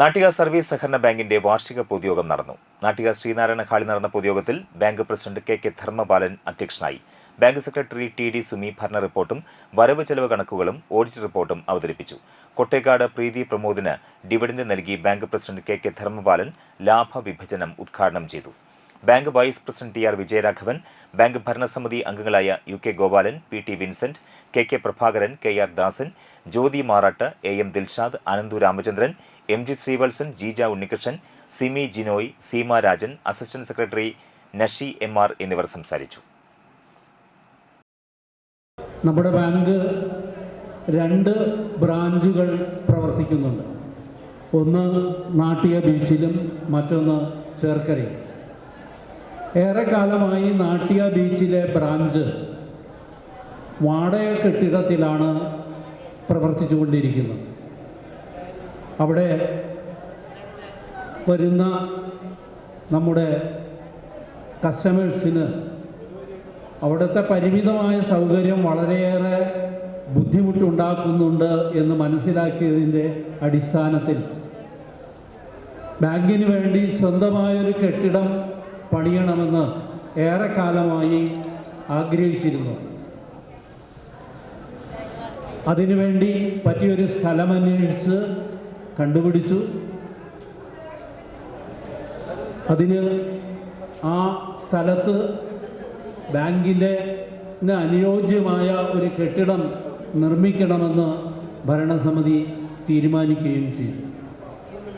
Nattika service സഹകരണ ബാങ്കിന്റെ വാർഷിക പൊതുയോഗം നടന്നു. നാട്ടിക ശ്രീനാരായണ ഹാളിൽ നടന്ന പൊതുയോഗത്തിൽ bank president K K Dharmapalan അധ്യക്ഷനായി. Bank secretary T D Sumi ഭരണ റിപ്പോർട്ടും വരവ് ചെലവ് കണക്കുകളും ഓഡിറ്റ് റിപ്പോർട്ടും അവതരിപ്പിച്ചു. കൊട്ടേക്കാട് പ്രീതി പ്രമോദിന് ഡിവിഡന്റ് നൽകി bank president K K Dharmapalan ലാഭവിഭജനം ഉദ്ഘാടനം ചെയ്തു. Bank vice president T R Vijayaraghavan bank ഭരണസമിതി അംഗങ്ങളായ U K Gopalan P T Vincent K K Prabhakaran K R Dasan Jyothi Marat A M Dilshad Ananthu Ramachandran M G Sreevalsan Jeeja Unnikrishnan Simi Jinoy Seema Rajan assistant secretary Nashi M R എന്നിവർ സംസാരിച്ചു. നമ്മുടെ bank രണ്ട് ബ്രാഞ്ചുകൾ പ്രവർത്തിക്കുന്നുണ്ട്. ഒന്ന് നാട്ടിയ ബീച്ചിലും മറ്റൊന്ന് ചേർക്കരയും ഏറെക്കാലമായി നാട്ടിയ ബീച്ചിലെ ബ്രാഞ്ച് വാടക കെട്ടിടത്തിലാണ് പ്രവർത്തിച്ചുകൊണ്ടിരിക്കുന്നത്. അവിടെ വരുന്ന നമ്മുടെ കസ്റ്റമേഴ്സിന് അവിടുത്തെ പരിമിതമായ സൗകര്യം വളരെയേറെ ബുദ്ധിമുട്ടുണ്ടാക്കുന്നുണ്ട് എന്ന് മനസ്സിലാക്കിയതിന്റെ അടിസ്ഥാനത്തിൽ ബാങ്കിന് വേണ്ടി സ്വന്തമായൊരു കെട്ടിടം പണിയണമെന്ന് ഏറെക്കാലമായി ആഗ്രഹിച്ചിരുന്നു. അതിനുവേണ്ടി പറ്റിയൊരു സ്ഥലം അന്വേഷിച്ച് കണ്ടുപിടിച്ചു. അതിന് ആ സ്ഥലത്ത് ബാങ്കിന്റെ അനുയോജ്യമായ ഒരു കെട്ടിടം നിർമ്മിക്കണമെന്ന് ഭരണസമിതി തീരുമാനിക്കുകയും ചെയ്തു.